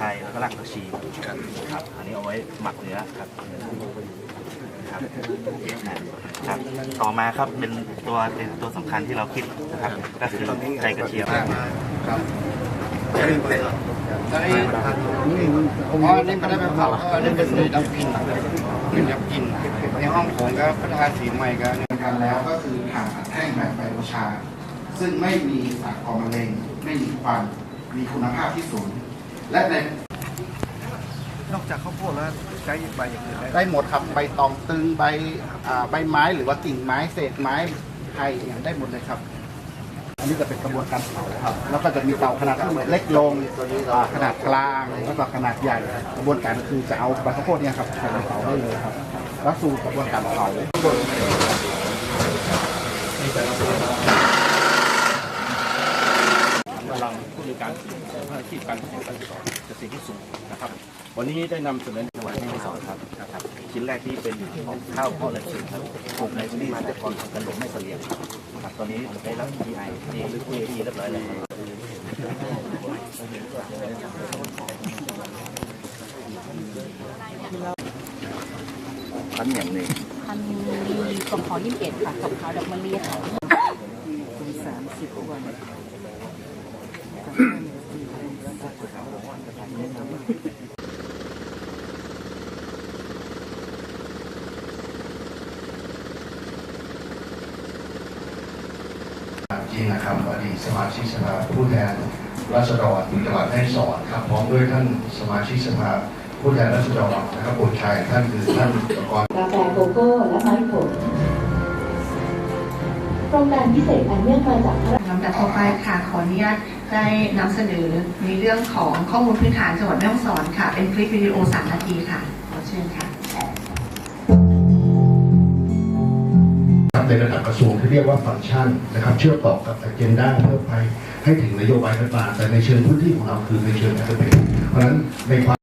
ไทยแล้วก็รากผักชีครับอันนี้เอาไว้หมักเนื้อครับครับครับต่อมาครับเป็นตัวเป็นตัวสำคัญที่เราคิดนะครับก็คือใจกระเทียมครับตอนนี้อ๋อนี่ไม่ได้ไปเผาเออนี่เป็นดับกลินเป็นดับกลินในห้องโถงก็พัฒนาสีใหม่ก็เนี่ยกันแล้วก็คือถ่านอัดแท่งแบบไบโอชา ซึ่งไม่มีสารก่อมะเร็งไม่มีควันมีคุณภาพที่สูง และในนอกจากข้าวโพดแล้วใช้ใบอย่างอื่นได้ได้หมดครับใบตองตึงใบอ่าใบไม้หรือว่ากิ่งไม้เศษไม้ไผ่เนี่ยได้หมดเลยครับ อันนี้จะเป็นกระบวนการเผาครับ แล้วก็จะมีเตาขนาดเล็กลงอ่าขนาดกลางแล้วก็ขนาดใหญ่ กระบวนการก็คือจะเอาใบข้าวโพดเนี่ยครับใส่ในเตาได้เลยครับ แล้วสู่กระบวนการเผา กำลังผู้ในการ อาชีพการเกษตรเกษตรที่สูงนะครับ วันนี้ได้นำเสนอจังหวัดแม่ฮ่องสอนครับครับชิ้นแรกที่เป็นของข้าวพ่อเลยคือครับปลูกในพื้นที่มาจากกรกันหลงไม่เสลียงครับตอนนี้ได้รับ GI ที่หรือ GI เรียบร้อยแล้วพันอย่างหนึ่งพันมีกบขอยี่สิบเอ็ดค่ะกบขาวดอกมะลิค่ะคุณสามสิบวัน จริงนะครับอดีตสมาชิกสภาผู้แทนราษฎรจังหวัดแม่สอนครับพร้อมด้วยท่านสมาชิกสภาผู้แทนราษฎรนะครับบุตรชายท่านคือท่านประกรณ์กาแฟโกโก้และไม้ผลโครงการพิเศษอันเนื่องมาจากพระ ต่อไปค่ะขออนุญาตได้นำเสนอในเรื่องของข้อมูลพื้นฐานจังหวัดแม่ฮ่องสอนค่ะ เป็นคลิปวิดีโอ 3 นาทีค่ะ ขอเชิญค่ะในระดับกระทรวงที่เรียกว่าฟังก์ชันนะครับ เชื่อมต่อกับ a เจนด้าเพื่อไปให้ถึงนโยบายรัฐบาลแต่ในเชิงพื้นที่ของเราคือในเชิงเกษตรเพราะฉะนั้นในความ